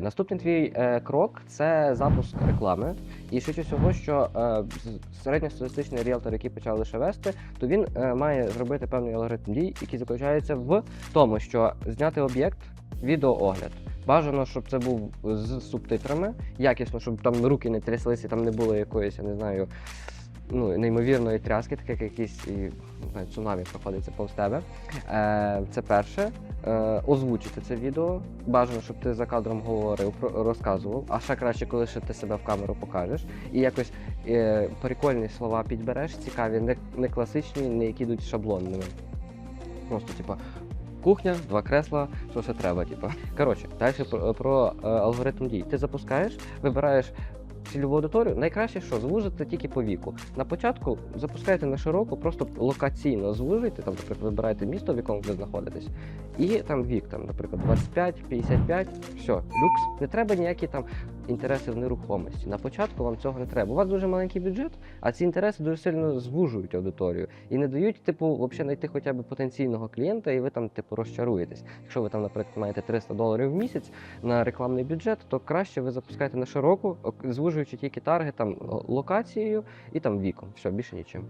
Наступний твій е, крок це запуск реклами. І швидше всього, що е, середньостатистичний ріелтор, який почав лише вести, то він е, має зробити певний алгоритм дій, який заключається в тому, що зняти об'єкт, відеоогляд. Бажано, щоб це був з субтитрами, якісно, щоб там руки не тряслися, там не було якоїсь, я не знаю, ну, неймовірної тряски, так як якийсь і, не знаю, цунамі проходиться повз тебе. Е, це перше. Е, озвучити це відео. Бажано, щоб ти за кадром говорив, розказував, а ще краще, коли ще ти себе в камеру покажеш. І якось е, прикольні слова підбереш, цікаві, не, класичні, не які йдуть шаблонними. Просто, типа, кухня, два кресла, що ще треба, типа. Коротше, далі про, про е, алгоритм дій. Ти запускаєш, вибираєш цільову аудиторію. Найкраще, що звужити тільки по віку. На початку запускайте на широко, просто локаційно звужуйте, там, наприклад, вибирайте місто, в якому ви знаходитесь, і там вік, там, наприклад, 25, 55, все, люкс. Не треба ніякі там інтереси в нерухомості. На початку вам цього не треба. У вас дуже маленький бюджет, а ці інтереси дуже сильно звужують аудиторію і не дають, типу, взагалі знайти хоча б потенційного клієнта, і ви там, типу, розчаруєтесь. Якщо ви там, наприклад, маєте 300 доларів в місяць на рекламний бюджет, то краще ви запускаєте на широку, звужуючи тільки таргет там локацією і там віком. Все, більше нічим.